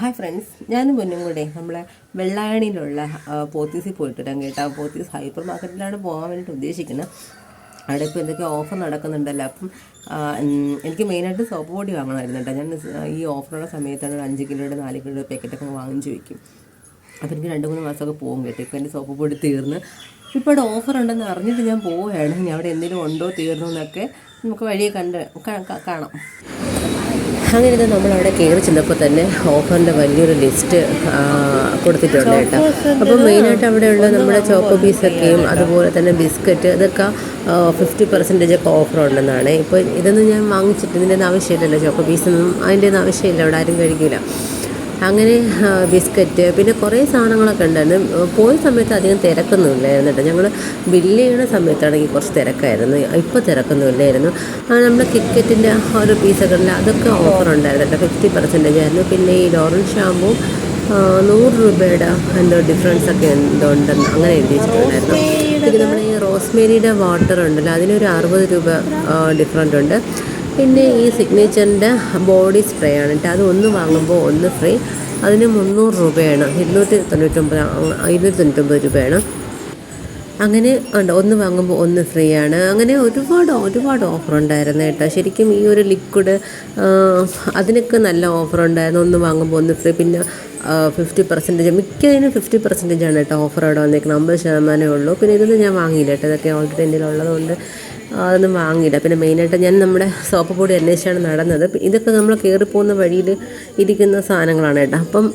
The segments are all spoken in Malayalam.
ഹായ് ഫ്രണ്ട്സ് ഞാനും പൊന്നും കൂടെ നമ്മളെ വെള്ളായണിയിലുള്ള പോത്തീസിൽ പോയിട്ട് വരാം കേട്ടോ. പോത്തീസ് ഹൈപ്പർ മാർക്കറ്റിലാണ് പോകാൻ വേണ്ടിയിട്ട് ഉദ്ദേശിക്കുന്നത്. അവിടെ ഇപ്പോൾ എന്തൊക്കെ ഓഫർ നടക്കുന്നുണ്ടല്ലോ. അപ്പം എനിക്ക് മെയിനായിട്ട് സോപ്പ് പൊടി വാങ്ങണമായിരുന്നു കേട്ടോ. ഞാൻ ഈ ഓഫറുള്ള സമയത്താണ് അഞ്ച് കിലോയുടെ നാല് കിലോയുടെ പാക്കറ്റൊക്കെ വാങ്ങിച്ചു വയ്ക്കും. അപ്പോൾ എനിക്ക് രണ്ട് മൂന്ന് മാസമൊക്കെ പോകും കേട്ടോ. ഇപ്പോൾ എന്റെ സോപ്പ് പൊടി തീർന്ന്. ഇപ്പോൾ അവിടെ ഓഫർ ഉണ്ടെന്ന് അറിഞ്ഞിട്ട് ഞാൻ പോവുകയാണ്. ഇനി അവിടെ എന്തെങ്കിലും ഉണ്ടോ തീർന്നു എന്നൊക്കെ നമുക്ക് വഴിയെ കണ്ട് കാണാം. അങ്ങനെ ഇത് നമ്മളവിടെ കയറി ചെന്നപ്പോൾ തന്നെ ഓഫറിന്റെ വലിയൊരു ലിസ്റ്റ് കൊടുത്തിട്ടുണ്ട് കേട്ടോ. അപ്പോൾ മെയിനായിട്ട് അവിടെയുള്ള നമ്മുടെ ചോക്കോ പീസൊക്കെയും അതുപോലെ തന്നെ ബിസ്ക്കറ്റ് ഇതൊക്കെ ഫിഫ്റ്റി പെർസെന്റേജ് ഒക്കെ ഓഫർ ഉണ്ടെന്നാണ്. ഇപ്പോൾ ഇതൊന്നും ഞാൻ വാങ്ങിച്ചിട്ട് ഇതിന്റെ ആവശ്യമില്ലല്ലോ ചോക്കോ പീസൊന്നും അതിന്റെ ഒന്നും ആവശ്യമില്ല അവിടെ ആരും കഴിക്കില്ല അങ്ങനെ ബിസ്ക്കറ്റ് പിന്നെ കുറേ സാധനങ്ങളൊക്കെ ഉണ്ടായിരുന്നു. പോയ സമയത്ത് അധികം തിരക്കൊന്നും ഇല്ലായിരുന്നു കേട്ടോ. ഞങ്ങൾ ബില്ല് ചെയ്യണ സമയത്താണെങ്കിൽ കുറച്ച് തിരക്കായിരുന്നു. ഇപ്പോൾ തിരക്കൊന്നുമില്ലായിരുന്നു. അത് നമ്മുടെ കിക്കറ്റിന്റെ ഒരു പീസൊക്കെ ഉണ്ട് അതൊക്കെ ഓഫർ ഉണ്ടായിരുന്നു കേട്ടോ. ഫിഫ്റ്റി പെർസെന്റേജ് ആയിരുന്നു. പിന്നെ ഈ ലോറൽ ഷാമ്പു നൂറ് രൂപയുടെ എന്തോ ഡിഫറൻസ് ഒക്കെ എന്തോ ഉണ്ടെന്ന് അങ്ങനെ എഴുതിയിട്ടുണ്ടായിരുന്നു. പിന്നെ നമ്മുടെ ഈ റോസ്മേരിയുടെ വാട്ടർ ഉണ്ടല്ലോ അതിനൊരു അറുപത് രൂപ ഡിഫറന്റ് ഉണ്ട്. പിന്നെ ഈ സിഗ്നേച്ചറിന്റെ ബോഡി സ്പ്രേ ആണ് കേട്ടോ. അത് ഒന്ന് വാങ്ങുമ്പോൾ ഒന്ന് ഫ്രീ. അതിന് മുന്നൂറ് രൂപയാണ്. ഇരുന്നൂറ്റി തൊണ്ണൂറ്റൊമ്പത് ഇരുന്നൂറ്റി തൊണ്ണൂറ്റൊമ്പത് രൂപയാണ്. അങ്ങനെ ഉണ്ട് ഒന്ന് വാങ്ങുമ്പോൾ ഒന്ന് ഫ്രീ ആണ് അങ്ങനെ ഒരുപാട് ഒരുപാട് ഓഫർ ഉണ്ടായിരുന്നു കേട്ടോ. ശരിക്കും ഈ ഒരു ലിക്വിഡ് അതിനൊക്കെ നല്ല ഓഫർ ഉണ്ടായിരുന്നു ഒന്ന് വാങ്ങുമ്പോൾ ഒന്ന് ഫ്രീ. പിന്നെ ഫിഫ്റ്റി പെർസെന്റേജ് മിക്കതിനും ഫിഫ്റ്റി പെർസെന്റേജ് ആണ് കേട്ടോ ഓഫർ അവിടെ വന്നേക്കുന്നത്. അമ്പത് ശതമാനമേ ഉള്ളൂ. പിന്നെ ഇതൊന്നും ഞാൻ വാങ്ങിയില്ല കേട്ടോ. ഇതൊക്കെ ഓൾറെഡി എന്റെ ഉള്ളതുകൊണ്ട് അതൊന്നും വാങ്ങിയില്ല. പിന്നെ മെയിനായിട്ട് ഞാൻ നമ്മുടെ സോപ്പ് പൊടി അന്വേഷിച്ചാണ് നടന്നത്. ഇതൊക്കെ നമ്മൾ കയറി പോകുന്ന വഴിയിൽ ഇരിക്കുന്ന സാധനങ്ങളാണ് കേട്ടോ. അപ്പം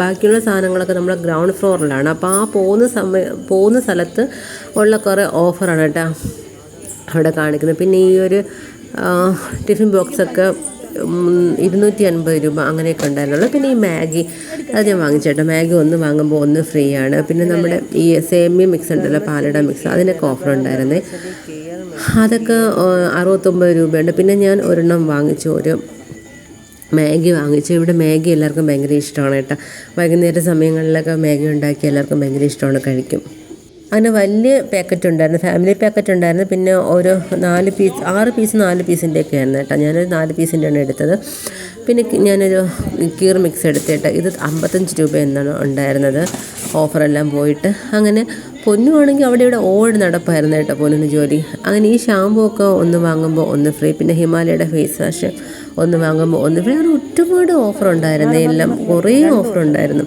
ബാക്കിയുള്ള സാധനങ്ങളൊക്കെ നമ്മുടെ ഗ്രൗണ്ട് ഫ്ലോറിലാണ് അപ്പോൾ ആ പോകുന്ന സമയം പോകുന്ന സ്ഥലത്ത് ഉള്ള കുറേ ഓഫറാണ് കേട്ടോ അവിടെ കാണിക്കുന്നത്. പിന്നെ ഈ ഒരു ടിഫിൻ ബോക്സൊക്കെ ഇരുന്നൂറ്റി അൻപത് രൂപ അങ്ങനെയൊക്കെ ഉണ്ടായിരുന്നുള്ളൂ. പിന്നെ ഈ മാഗി അത് ഞാൻ വാങ്ങിച്ചേട്ടോ മാഗി ഒന്ന് വാങ്ങുമ്പോൾ ഒന്ന് ഫ്രീ ആണ്. പിന്നെ നമ്മുടെ ഈ സേമിയ മിക്സ് ഉണ്ടല്ലോ പാലട മിക്സ് അതിനൊക്കെ ഓഫർ ഉണ്ടായിരുന്നേ. അതൊക്കെ അറുപത്തൊമ്പത് രൂപയുണ്ട്. പിന്നെ ഞാൻ ഒരെണ്ണം വാങ്ങിച്ചു. ഒരു മാഗി വാങ്ങിച്ചു. ഇവിടെ മാഗി എല്ലാവർക്കും ഭയങ്കര ഇഷ്ടമാണ് കേട്ടോ. വൈകുന്നേര സമയങ്ങളിലൊക്കെ മാഗി ഉണ്ടാക്കി എല്ലാവർക്കും ഭയങ്കര ഇഷ്ടമാണ് കഴിക്കും. അങ്ങനെ വലിയ പാക്കറ്റ് ഉണ്ടായിരുന്നു. ഫാമിലി പാക്കറ്റ് ഉണ്ടായിരുന്നു. പിന്നെ ഒരു നാല് പീസ് ആറ് പീസ് നാല് പീസിന്റെയൊക്കെ ആയിരുന്നു കേട്ടോ. ഞാനൊരു നാല് പീസിന്റെയാണ് എടുത്തത്. പിന്നെ ഞാനൊരു കീർ മിക്സ് എടുത്തിട്ട് ഇത് അമ്പത്തഞ്ച് രൂപ എന്നാണ് ഉണ്ടായിരുന്നത്. ഓഫറെല്ലാം പോയിട്ട് അങ്ങനെ പൊന്നുവാണെങ്കിൽ അവിടെ ഇവിടെ ഓടി നടപ്പായിരുന്നു കേട്ടോ പൊന്നിന് ജോലി. അങ്ങനെ ഈ ഷാമ്പൂ ഒക്കെ ഒന്ന് വാങ്ങുമ്പോൾ ഒന്ന് ഫ്രീ പിന്നെ ഹിമാലയയുടെ ഫേസ് വാഷ് ഒന്ന് വാങ്ങുമ്പോൾ ഒന്ന് ഫ്രീ അങ്ങനെ ഒരുപാട് ഓഫർ ഉണ്ടായിരുന്നു. എല്ലാം കുറേ ഓഫർ ഉണ്ടായിരുന്നു.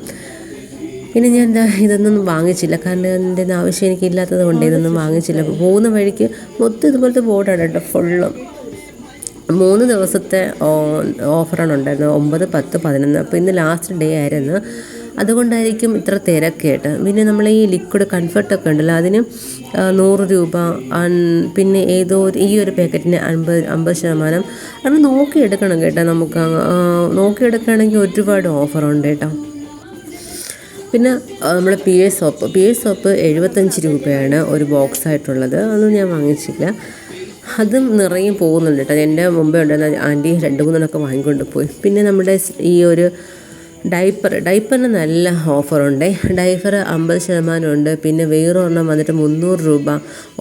പിന്നെ ഞാൻ എന്താ ഇതൊന്നും വാങ്ങിച്ചില്ല. കാരണം എന്റെ ആവശ്യം എനിക്കില്ലാത്തത് കൊണ്ട് ഇതൊന്നും വാങ്ങിച്ചില്ല. പോകുന്ന വഴിക്ക് മൊത്തം ഇതുപോലത്തെ ബോർഡാണ് കേട്ടോ. ഫുള്ളും മൂന്ന് ദിവസത്തെ ഓഫറാണ് ഉണ്ടായിരുന്നത്. ഒമ്പത് പത്ത് പതിനൊന്ന്. അപ്പോൾ ഇന്ന് ലാസ്റ്റ് ഡേ ആയിരുന്നു. അതുകൊണ്ടായിരിക്കും ഇത്ര തിരക്കേട്ട്. പിന്നെ നമ്മൾ ഈ ലിക്വിഡ് കംഫർട്ടൊക്കെ ഉണ്ടല്ലോ അതിന് നൂറ് രൂപ പിന്നെ ഏതോ ഈ ഒരു പാക്കറ്റിന് അൻപത് അമ്പത് ശതമാനം. അത് നോക്കിയെടുക്കണം കേട്ടോ നമുക്ക് നോക്കിയെടുക്കുകയാണെങ്കിൽ ഒരുപാട് ഓഫറുണ്ട് കേട്ടോ. പിന്നെ നമ്മുടെ P A soap P A soap എഴുപത്തഞ്ച് രൂപയാണ് ഒരു ബോക്സ് ആയിട്ടുള്ളത്. അതൊന്നും ഞാൻ വാങ്ങിച്ചില്ല അതും നിറയെ പോകുന്നുണ്ട് കേട്ടോ. എന്റെ മുമ്പേ ഉണ്ടായിരുന്ന ആന്റി രണ്ട് മൂന്നെണ്ണമൊക്കെ വാങ്ങിക്കൊണ്ട് പോയി. പിന്നെ നമ്മുടെ ഈ ഒരു ഡൈപ്പർ ഡൈപ്പറിന് നല്ല ഓഫറുണ്ട്. ഡൈപ്പർ അമ്പത് ശതമാനം ഉണ്ട്. പിന്നെ വേറൊരെണ്ണം വന്നിട്ട് മുന്നൂറ് രൂപ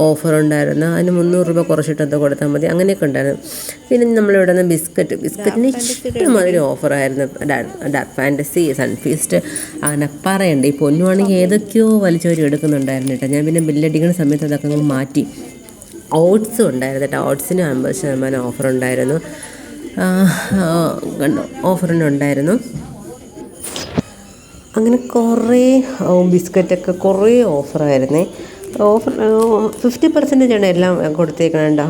ഓഫറുണ്ടായിരുന്നു. അതിന് മുന്നൂറ് രൂപ കുറച്ചിട്ട് എന്തോ കൊടുത്താൽ മതി. അങ്ങനെയൊക്കെ ഉണ്ടായിരുന്നു. പിന്നെ നമ്മളിവിടെ നിന്ന് ബിസ്ക്കറ്റ് ബിസ്ക്കറ്റിന് ഇഷ്ടമാതിരി ഓഫറായിരുന്നു. ഫാന്റസി സൺഫീസ്റ്റ് അങ്ങനെ പറയണ്ട ഈ പൊന്നുവാണെങ്കിൽ ഏതൊക്കെയോ വലിച്ചവർ എടുക്കുന്നുണ്ടായിരുന്നു കേട്ടോ. ഞാൻ പിന്നെ ബില്ലടിക്കുന്ന സമയത്ത് അതൊക്കെ മാറ്റി. ഓട്സും ഉണ്ടായിരുന്നു കേട്ടോ. ഓട്സിന് അമ്പത് ശതമാനം ഓഫർ ഉണ്ടായിരുന്നു. ഓഫറിനുണ്ടായിരുന്നു അങ്ങനെ കുറേ ബിസ്ക്കറ്റൊക്കെ കുറേ ഓഫറായിരുന്നേ ഓഫർ ഫിഫ്റ്റി ആണ് എല്ലാം കൊടുത്തേക്കണം കേട്ടോ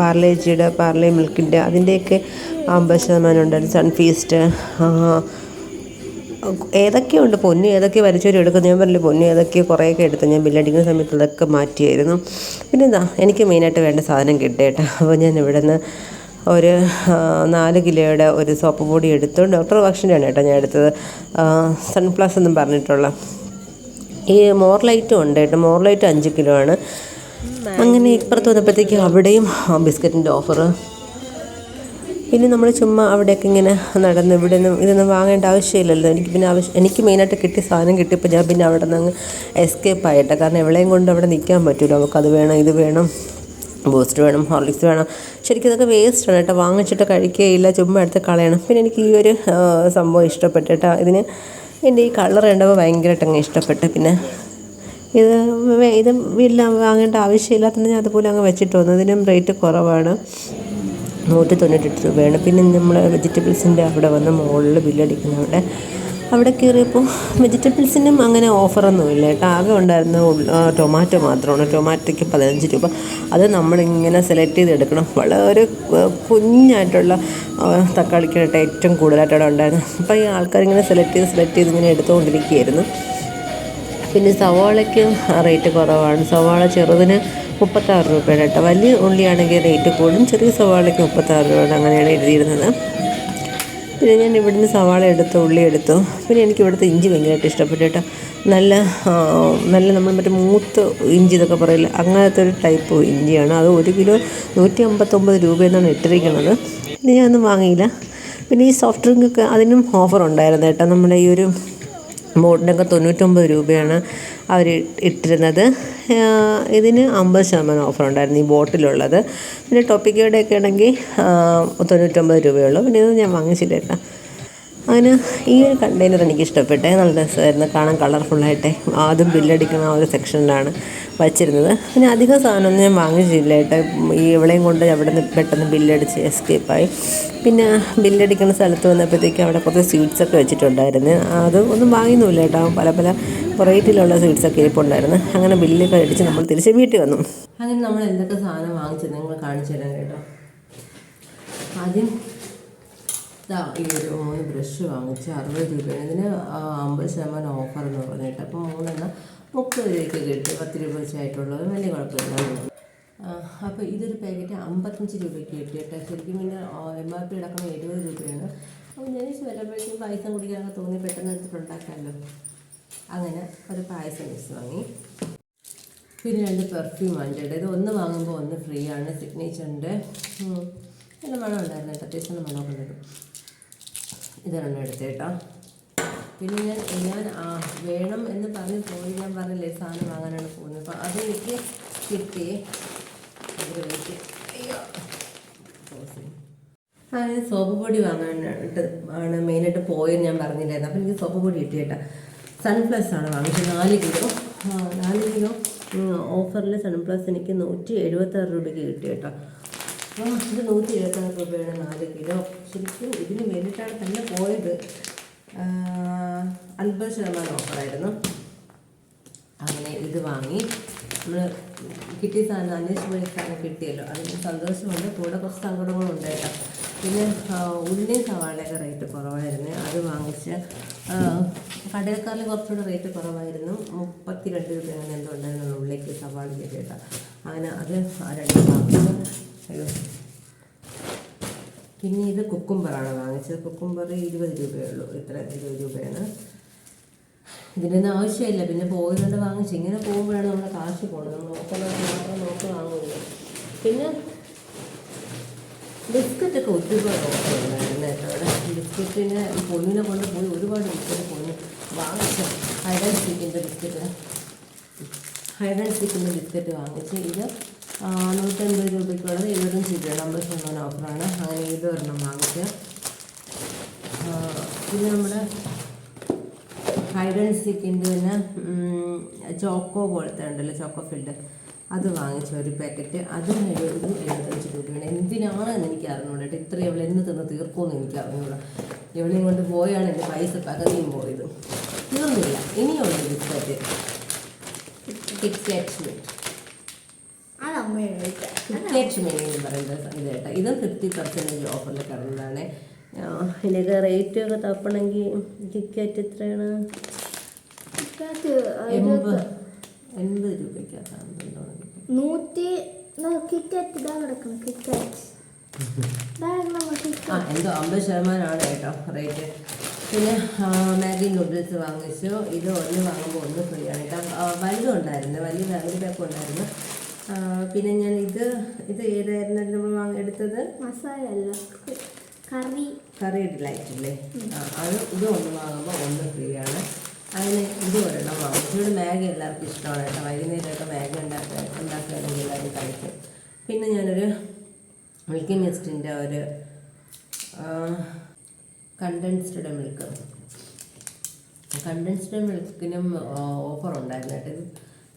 പാർലേജിയുടെ പാർലേ മിൽക്കിന്റെ അതിന്റെയൊക്കെ അമ്പത് ശതമാനം ഉണ്ടായിരുന്നു. സൺഫീസ്റ്റ് ഏതൊക്കെയോ പൊന്ന്? ഏതൊക്കെ വരച്ചവരും എടുക്കും ഞാൻ പറഞ്ഞില്ല പൊന്നു ഏതൊക്കെ കുറേയൊക്കെ എടുത്തു ഞാൻ ബില്ലടിക്കുന്ന സമയത്ത് അതൊക്കെ മാറ്റിയായിരുന്നു. പിന്നെ എന്താ എനിക്ക് മെയിനായിട്ട് വേണ്ട സാധനം കിട്ടേട്ടോ അപ്പോൾ ഞാൻ ഇവിടെ നിന്ന് ഒരു നാല് കിലോയുടെ ഒരു സോപ്പ് പൊടി എടുത്തു ഡോക്ടർ വാക്ഷിന്റെയാണ് കേട്ടോ ഞാൻ എടുത്തത്. സൺപ്ലസ് എന്നും പറഞ്ഞിട്ടുള്ള. ഈ മോർലൈറ്റും ഉണ്ട് കേട്ടോ. മോർലൈറ്റ് അഞ്ച് കിലോ ആണ്. അങ്ങനെ ഇപ്പുറത്ത് വന്നപ്പോഴത്തേക്ക് അവിടെയും ബിസ്ക്കറ്റിന്റെ ഓഫർ പിന്നെ നമ്മൾ ചുമ്മാ അവിടെയൊക്കെ ഇങ്ങനെ നടന്ന് ഇവിടെ നിന്ന് ഇതൊന്നും വാങ്ങേണ്ട ആവശ്യമില്ലല്ലോ. എനിക്ക് പിന്നെ ആവശ്യം എനിക്ക് മെയിനായിട്ട് കിട്ടിയ സാധനം കിട്ടിയപ്പോൾ ഞാൻ പിന്നെ അവിടെ നിന്ന് എസ്കേപ്പ് ആയിട്ടാ. കാരണം എവിടെയും കൊണ്ട് അവിടെ നിൽക്കാൻ പറ്റുമല്ലോ നമുക്ക് അത് വേണം ഇത് വേണം ബൂസ്റ്റ് വേണം ഹോർലിക്സ് വേണം. ശരിക്കും ഇതൊക്കെ വേസ്റ്റാണ് കേട്ടോ. വാങ്ങിച്ചിട്ട് കഴിക്കുകയില്ല ചുമ്മാ എടുത്ത് കളയണം. പിന്നെ എനിക്ക് ഈ ഒരു സംഭവം ഇഷ്ടപ്പെട്ടു കേട്ടോ. ഇതിന് എന്റെ ഈ കളർ കണ്ടപ്പോൾ ഭയങ്കരമായിട്ട് അങ്ങ് ഇഷ്ടപ്പെട്ടു. പിന്നെ ഇത് ഇത് ഇല്ല വാങ്ങേണ്ട ആവശ്യമില്ലാത്തതുകൊണ്ട് ഞാൻ അതുപോലെ അങ്ങ് വെച്ചിട്ട് വന്നു. ഇതിനും റേറ്റ് കുറവാണ്. നൂറ്റി തൊണ്ണൂറ്റെട്ട് രൂപയാണ് പിന്നെ നമ്മൾ വെജിറ്റബിൾസിന്റെ അവിടെ വന്ന് മുകളിൽ ബില്ലടിക്കുന്നവിടെ അവിടെ കയറിയപ്പോൾ വെജിറ്റബിൾസിനും അങ്ങനെ ഓഫറൊന്നുമില്ല കേട്ടോ. ആകെ ഉണ്ടായിരുന്ന ടൊമാറ്റോ മാത്രമാണ്. ടൊമാറ്റോയ്ക്ക് പതിനഞ്ച് രൂപ. അത് നമ്മളിങ്ങനെ സെലക്ട് ചെയ്തെടുക്കണം. വളരെ കുഞ്ഞായിട്ടുള്ള തക്കാളിക്കായിട്ട് ഏറ്റവും കൂടുതലായിട്ട് അവിടെ ഉണ്ടായിരുന്നു അപ്പോൾ ഈ ആൾക്കാരിങ്ങനെ സെലക്ട് ചെയ്ത് സെലക്ട് ചെയ്ത് ഇങ്ങനെ എടുത്തുകൊണ്ടിരിക്കുകയായിരുന്നു. പിന്നെ സവാളയ്ക്ക് റേറ്റ് കുറവാണ്. സവാള ചെറുതിന് മുപ്പത്താറ് രൂപയാണ് കേട്ടോ. വലിയ ഉള്ളിയാണെങ്കിൽ റേറ്റ് കൂടും. ചെറിയ സവാളയ്ക്ക് മുപ്പത്താറ് രൂപയാണ് അങ്ങനെയാണ് എഴുതിയിരുന്നത്. പിന്നെ ഞാൻ ഇവിടുന്ന് സവാള എടുത്തു ഉള്ളി എടുത്തു. പിന്നെ എനിക്ക് ഇവിടുത്തെ ഇഞ്ചി ഭയങ്കരമായിട്ട് ഇഷ്ടപ്പെട്ടു കേട്ടോ. നല്ല നല്ല നമ്മൾ മറ്റേ മൂത്ത് ഇഞ്ചി ഇതൊക്കെ പറയില്ല അങ്ങനത്തെ ഒരു ടൈപ്പ് ഇഞ്ചിയാണ്. അത് ഒരു കിലോ നൂറ്റി അമ്പത്തൊമ്പത് രൂപയെന്നാണ് ഇട്ടിരിക്കുന്നത്. പിന്നെ ഞാനൊന്നും വാങ്ങിയില്ല. പിന്നെ ഈ സോഫ്റ്റ് ഡ്രിങ്കൊക്കെ അതിനും ഓഫർ ഉണ്ടായിരുന്നു കേട്ടോ. നമ്മുടെ ഈ ഒരു ബോട്ടിനൊക്കെ തൊണ്ണൂറ്റൊമ്പത് രൂപയാണ് അവർ ഇട്ടിരുന്നത്. ഇതിന് അമ്പത് ശതമാനം ഓഫർ ഉണ്ടായിരുന്നു ഈ ബോട്ടിലുള്ളത്. പിന്നെ ടോപ്പിക്കയുടെ ഒക്കെ ആണെങ്കിൽ തൊണ്ണൂറ്റൊമ്പത് രൂപയുള്ളൂ പിന്നെ ഇത് ഞാൻ വാങ്ങിച്ചില്ല കേട്ടോ അങ്ങനെ ഈ ഒരു കണ്ടെയ്നർ എനിക്ക് ഇഷ്ടപ്പെട്ടേ. നല്ല രസമായിരുന്നു. കാണാൻ കളർഫുള്ളായിട്ട് അതും ബില്ലടിക്കുന്ന ആ ഒരു സെക്ഷനിലാണ് വച്ചിരുന്നത്. പിന്നെ അധികം സാധനമൊന്നും ഞാൻ വാങ്ങിച്ചില്ല കേട്ടോ. ഈ ഇവളെയും കൊണ്ട് അവിടെ നിന്ന് പെട്ടെന്ന് ബില്ലടിച്ച് എസ്കേപ്പായി പിന്നെ ബില്ലടിക്കുന്ന സ്ഥലത്ത് വന്നപ്പോഴത്തേക്ക് അവിടെ കുറച്ച് സ്വീറ്റ്സൊക്കെ വെച്ചിട്ടുണ്ടായിരുന്നു. അത് ഒന്നും വാങ്ങിയൊന്നുമില്ല കേട്ടോ. പല പല വെറൈറ്റിയിലുള്ള സ്വീറ്റ്സൊക്കെ ഇരിപ്പുണ്ടായിരുന്നു. അങ്ങനെ ബില്ലൊക്കെ അടിച്ച് നമ്മൾ തിരിച്ച് വീട്ടിൽ വന്നു. അങ്ങനെ നമ്മൾ എന്തൊക്കെ സാധനം വാങ്ങിച്ചത്? നിങ്ങൾ കാണിച്ചു തരാം കേട്ടോ. ആദ്യം ഇതാ ഈ ഒരു മൂന്ന് ബ്രഷ് വാങ്ങിച്ച് അറുപത് രൂപയാണ് ഇതിന് അമ്പത് ശതമാനം ഓഫർ എന്ന് പറഞ്ഞിട്ട്. അപ്പോൾ മൂന്നെണ്ണം മുപ്പത് രൂപയ്ക്ക് കിട്ടി. പത്ത് രൂപ വെച്ചായിട്ടുള്ളത് വലിയ കുഴപ്പമില്ല അപ്പോൾ ഇതൊരു പാക്കറ്റ് അമ്പത്തഞ്ച് രൂപയ്ക്ക് കിട്ടി കേട്ടോ ശരിക്കും പിന്നെ എം ആർ പി അടക്കം എഴുപത് രൂപയാണ്. അപ്പോൾ ഞാൻ ചിലപ്പോഴേക്കും പായസം കുടിക്കാനൊക്കെ തോന്നി പെട്ടെന്ന് എടുത്തിട്ടുണ്ടാക്കാമല്ലോ അങ്ങനെ ഒരു പായസം മിക്സ് വാങ്ങി. പിന്നെ രണ്ട് പെർഫ്യൂം വാങ്ങിച്ചിട്ട് ഇത് ഒന്ന് വാങ്ങുമ്പോൾ ഒന്ന് ഫ്രീ ആണ്. സിഗ്നേച്ചറിന്റെ നല്ല മണം ഉണ്ടായിരുന്നു അത്യാവശ്യം മണമൊക്കെ ഉണ്ടായിരുന്നു. ഇതൊരെണ്ണം എടുത്ത് കേട്ടോ. പിന്നെ ഞാൻ ഞാൻ ആ, വേണം എന്ന് പറഞ്ഞ് പോയി ഞാൻ പറഞ്ഞില്ലേ സാധനം വാങ്ങാനാണ് പോകുന്നത്. അപ്പോൾ അത് എനിക്ക് കിട്ടി. ഭയങ്കര വെയിറ്റ് അയ്യോ ഞാൻ സോപ്പ് പൊടി വാങ്ങാനായിട്ട് ആണ് മെയിനായിട്ട് പോയെന്ന് ഞാൻ പറഞ്ഞില്ലായിരുന്നു. അപ്പോൾ എനിക്ക് സോപ്പ് പൊടി കിട്ടി കേട്ടോ. സൺപ്ലസ് ആണ് വാങ്ങിച്ചത് നാല് കിലോ. നാല് കിലോ. ഓഫറിൽ സൺപ്ലസ് എനിക്ക് നൂറ്റി എഴുപത്താറ് രൂപയ്ക്ക് കിട്ടി കേട്ടോ. അപ്പോൾ ഇത് നൂറ്റി എഴുപത്താറ് രൂപയാണ് നാല് കിലോ. ശരിക്കും ഇതിന് വേണ്ടിയിട്ടാണ് തന്നെ പോയത്. അൻപത് ശതമാനം ഓഫറായിരുന്നു. അങ്ങനെ ഇത് വാങ്ങി. നമ്മൾ കിട്ടിയ സാധനം അന്വേഷിച്ച് പോയ സാധനം കിട്ടിയല്ലോ. അതിന് സന്തോഷമുണ്ട്. കൂടെ കുറച്ച് സങ്കടങ്ങളും ഉണ്ട് പിന്നെ ഉള്ളിയും സവാളയൊക്കെ റേറ്റ് കുറവായിരുന്നു. അത് വാങ്ങിച്ച് ആ, കടയിൽക്കാരിൽ കുറച്ചുകൂടെ റേറ്റ് കുറവായിരുന്നു. മുപ്പത്തി രണ്ട് രൂപ അങ്ങനെ എന്തോ ഉണ്ടായിരുന്നു ഉള്ളിലേക്ക് സവാളയ്ക്ക് കേട്ടോ അങ്ങനെ അത് രണ്ട് വാങ്ങിച്ചു പിന്നെ ഇത് കുക്കുംബറാണ് വാങ്ങിച്ചത്. കുക്കുംബർ ഇരുപത് രൂപയേ ഉള്ളൂ ഇത്ര ഇരുപത് രൂപയാണ്. ഇതിനൊന്നും ആവശ്യമില്ല. പിന്നെ പോകുന്നുണ്ട് വാങ്ങിച്ചു. ഇങ്ങനെ പോകുമ്പോഴാണ് നമ്മുടെ കാശ് പോകുന്നത് നമ്മൾ നോക്കുന്നത് മാത്രം നോക്കി വാങ്ങുള്ളൂ പിന്നെ ബിസ്ക്കറ്റൊക്കെ ഒരുപാട് ഓഫറുണ്ടായിരുന്നു കേട്ടോ. ബിസ്ക്കറ്റിന് പൊന്നിനെ കൊണ്ട് പോയി ഒരുപാട് ബിസ്ക്കറ്റ് പൊന്നു വാങ്ങിച്ചു ഹൈഡൻ സ്റ്റിക്കിന്റെ ബിസ്ക്കറ്റ് ഹൈഡൻ സ്റ്റിക്കിന്റെ ബിസ്ക്കറ്റ് വാങ്ങിച്ച് ഇത് നൂറ്റൻപത് രൂപയ്ക്കുള്ളത് എഴുപത്തഞ്ച് രൂപയാണ് അമ്പത് ശതമാനം ഓഫറാണ്. അങ്ങനെ ഇതൊരെണ്ണം ആ, പിന്നെ നമ്മുടെ ഹൈഡ് ആൻഡ് സീക്കിന്റെ തന്നെ ചോക്കോ പോലത്തെ ഉണ്ടല്ലോ ചോക്കോ ഫിൽഡ്. അത് വാങ്ങിച്ച ഒരു പാക്കറ്റ്. അതും ഒരു എഴുപത്തഞ്ച് രൂപയാണ് എന്തിനാണെന്ന് എനിക്ക് അറിഞ്ഞൂടാ ഇത്ര ഇവളെ എന്ന് തിന്ന് തീർക്കുമെന്ന് എനിക്ക് അറിഞ്ഞൂടാ ഇവളെയും കൊണ്ട് പോയാണ് എന്റെ പൈസ പകുതിയും പോയത്. തീർന്നില്ല ഇനിയുള്ള ഒരു ബിസ്ക്കറ്റ് കിറ്റ്കാറ്റ് മിനി എന്ന് പറയുന്നത് ഇത് കേട്ടോ. ഇതും ഫിഫ്റ്റി പെർസെന്റേജ് ഓഫറിൽ കിടന്നതാണ് ഇതിനൊക്കെ റേറ്റ് ഒക്കെ തപ്പണമെങ്കിൽ ടിക്കറ്റ് എത്രയാണ്? ഇതിനകത്ത് എൺപത്. എൺപത് രൂപയ്ക്കകത്താണ് തോന്നുന്നത് നൂറ്റി കിക്കറ്റ് ഇതാ കിടക്കണം കിക്കറ്റ് ഇതാണ് നമ്മൾ ആ കിക്കറ്റ് എന്തോ അമ്പത് ശതമാനമാണ് കേട്ടോ റേറ്റ് പിന്നെ മാഗി നൂഡിൽസ് വാങ്ങിച്ചു. ഇത് ഒന്ന് വാങ്ങുമ്പോൾ ഒന്ന് ഫ്രീ ആണ് കേട്ടോ. വലുതുണ്ടായിരുന്നു. വലിയ ഫാമിലി പാക്ക് ഉണ്ടായിരുന്നു. പിന്നെ ഞാൻ ഇത് ഇത് ഏതായിരുന്നു നമ്മൾ വാങ്ങി എടുത്തത്? മസാല അല്ല. കറി. കറി ഇട്ടില്ലായിട്ടില്ലേ ആ അത് ഇത് ഒന്ന് വാങ്ങുമ്പോൾ ഒന്ന് ഫ്രീ ആണ്. അങ്ങനെ ഇത് ഒരെണ്ണം വാങ്ങും ഇവിടെ മാഗി എല്ലാവർക്കും ഇഷ്ടമാണ് കേട്ടോ. വൈകുന്നേരമൊക്കെ മാഗി ഉണ്ടാക്കുക ഉണ്ടാക്കുകയാണെങ്കിൽ എല്ലാവരും കഴിക്കും. പിന്നെ ഞാനൊരു മിൽക്കി മിസ്റ്റിന്റെ ഒരു കണ്ടൻസ്ഡ് മിൽക്ക് കണ്ടൻസ്ഡ് മിൽക്കിനും ഓഫർ ഉണ്ടായിരുന്നു കേട്ടോ. ഇത്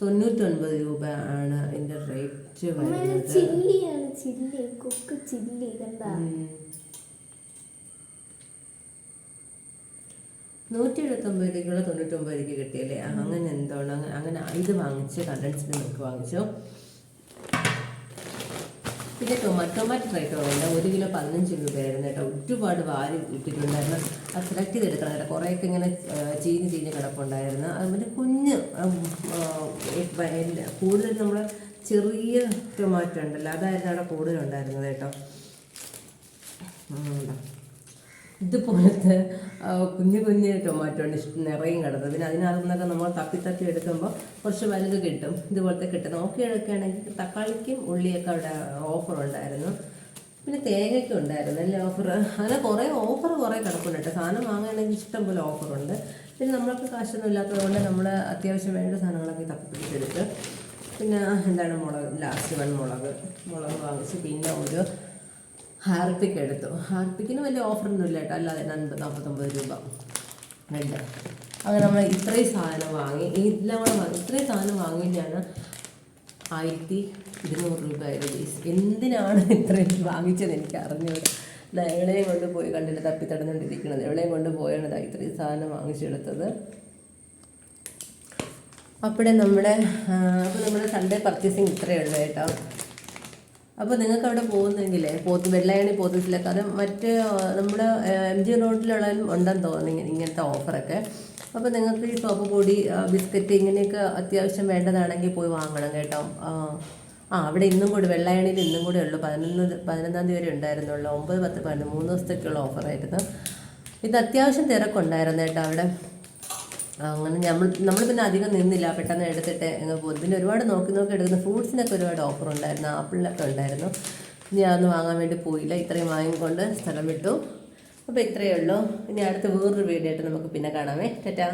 തൊണ്ണൂറ്റൊൻപത് രൂപ ആണ് അതിന്റെ റേറ്റ് വരുന്നത്. ചില്ലിയാണ് ചില്ലി കുക്ക് ചില്ലി കണ്ട. നൂറ്റി കിട്ടിയല്ലേ? അങ്ങനെ എന്താണ് അങ്ങനെ അങ്ങനെ ഇത് വാങ്ങിച്ച് കണ്ടൻസ് മിൽക്ക് വാങ്ങിച്ചു. പിന്നെ ടൊമാറ്റോ ടൊമാറ്റോ റേറ്റ് വേണ്ട. ഒരു കിലോ പതിനഞ്ച് രൂപയായിരുന്നു കേട്ടോ. ഒരുപാട് വാരി ഇട്ടിട്ടുണ്ടായിരുന്നു അത് സെലക്ട് ചെയ്തെടുക്കണം കേട്ടോ. കുറേയൊക്കെ ഇങ്ങനെ ചീഞ്ഞ് ചീഞ്ഞ് കിടപ്പുണ്ടായിരുന്നു. അതുപോലെ കുഞ്ഞ് കൂടുതൽ നമ്മൾ ചെറിയ ടൊമാറ്റോ ഉണ്ടല്ലോ. അതായിരുന്നു അവിടെ കൂടുതലുണ്ടായിരുന്നത് കേട്ടോ. ഇതുപോലത്തെ കുഞ്ഞു കുഞ്ഞ് ടൊമാറ്റോ ആണ് നിറയും കിടന്നത് പിന്നെ അതിനകത്ത് നിന്നൊക്കെ നമ്മൾ തപ്പി തപ്പി എടുക്കുമ്പോൾ കുറച്ച് വലുത് കിട്ടും. ഇതുപോലത്തെ കിട്ടും. നോക്കി എടുക്കുകയാണെങ്കിൽ തക്കാളിക്കും ഉള്ളിയൊക്കെ അവിടെ ഓഫർ ഉണ്ടായിരുന്നു. പിന്നെ തേങ്ങയ്ക്കും ഉണ്ടായിരുന്നു അല്ലേ ഓഫർ അങ്ങനെ കുറേ ഓഫർ കുറേ കിടപ്പുണ്ട് കേട്ടോ. സാധനം വാങ്ങുകയാണെങ്കിൽ ഇഷ്ടം പോലെ ഓഫറുണ്ട് പിന്നെ നമ്മൾക്ക് കാശൊന്നും ഇല്ലാത്തതുകൊണ്ട് നമ്മൾ അത്യാവശ്യം വേണ്ട സാധനങ്ങളൊക്കെ തപ്പിപ്പിടിച്ചെടുത്ത് പിന്നെ എന്താണ് മുളക്? ലാസ്റ്റ് വൺ മുളക്. മുളക് വാങ്ങിച്ച് പിന്നെ ഒരു ഹാർപ്പിക്ക് എടുത്തു. ഹാർപ്പിക്കിന് വലിയ ഓഫറൊന്നും ഇല്ല കേട്ടോ. അല്ലാതെ അൻപത് നാൽപ്പത്തൊമ്പത് രൂപ. രണ്ട്. അങ്ങനെ നമ്മൾ ഇത്രയും സാധനം വാങ്ങി. ഇതെല്ലാം കൂടെ വാങ്ങി. ഇത്രയും സാധനം വാങ്ങി ഞാൻ ആയിരത്തി ഇരുന്നൂറ് രൂപ ഏകദേശം എന്തിനാണ് ഇത്രയും വാങ്ങിച്ചത് എനിക്ക് അറിഞ്ഞൂടെ. എവിടെയും കൊണ്ട് പോയി കണ്ടിട്ട് തപ്പി തടഞ്ഞുകൊണ്ടിരിക്കുന്നത് എവിടെയും കൊണ്ട് പോയാണ് ഇത്രയും സാധനം വാങ്ങിച്ചെടുത്തത്. അപ്പോഴേ നമ്മുടെ അപ്പോൾ നമ്മുടെ സൺഡേ പർച്ചേസിങ് ഇത്രയേ ഉള്ളൂ കേട്ടോ. അപ്പോൾ നിങ്ങൾക്ക് അവിടെ പോകുന്നെങ്കിൽ പോത്ത് വെള്ളയണി പോത്തിലൊക്കെ അത് മറ്റ് നമ്മുടെ എം ജി റോഡിലുള്ളതും ഉണ്ടെന്ന് തോന്നുന്നു ഇങ്ങനത്തെ ഓഫറൊക്കെ. അപ്പോൾ നിങ്ങൾക്ക് ഈ സോപ്പ് പൊടി ബിസ്ക്കറ്റ് ഇങ്ങനെയൊക്കെ അത്യാവശ്യം വേണ്ടതാണെങ്കിൽ പോയി വാങ്ങണം കേട്ടോ. ആ അവിടെ ഇന്നും കൂടി വെള്ളയണിയിൽ ഇന്നും കൂടെ ഉള്ളൂ. പതിനൊന്ന് പതിനൊന്നാം തീയതി വരെ ഉണ്ടായിരുന്നുള്ളൂ. ഒമ്പത് പത്ത് പതിനൊന്ന് മൂന്ന് ദിവസത്തേക്കുള്ള ഓഫറായിരുന്നു. ഇത് അത്യാവശ്യം തിരക്കുണ്ടായിരുന്നു കേട്ടോ അവിടെ. അങ്ങനെ നമ്മൾ നമ്മൾ പിന്നെ അധികം നിന്നില്ല. പെട്ടെന്ന് എടുത്തിട്ട് എന്ന് പോകും പിന്നെ ഒരുപാട് നോക്കി നോക്കി എടുക്കുന്ന ഫ്രൂട്ട്സിനൊക്കെ ഒരുപാട് ഓഫർ ഉണ്ടായിരുന്നു. ആപ്പിളിനൊക്കെ ഉണ്ടായിരുന്നു. ഇനി അതൊന്നും വാങ്ങാൻ വേണ്ടി പോയില്ല. ഇത്രയും വാങ്ങിക്കൊണ്ട് സ്ഥലം വിട്ടു. അപ്പോൾ ഇത്രയേ ഉള്ളൂ. ഇനി അടുത്ത വേറൊരു വീഡിയോ ആയിട്ട് നമുക്ക് പിന്നെ കാണാമേ. ടാറ്റാ.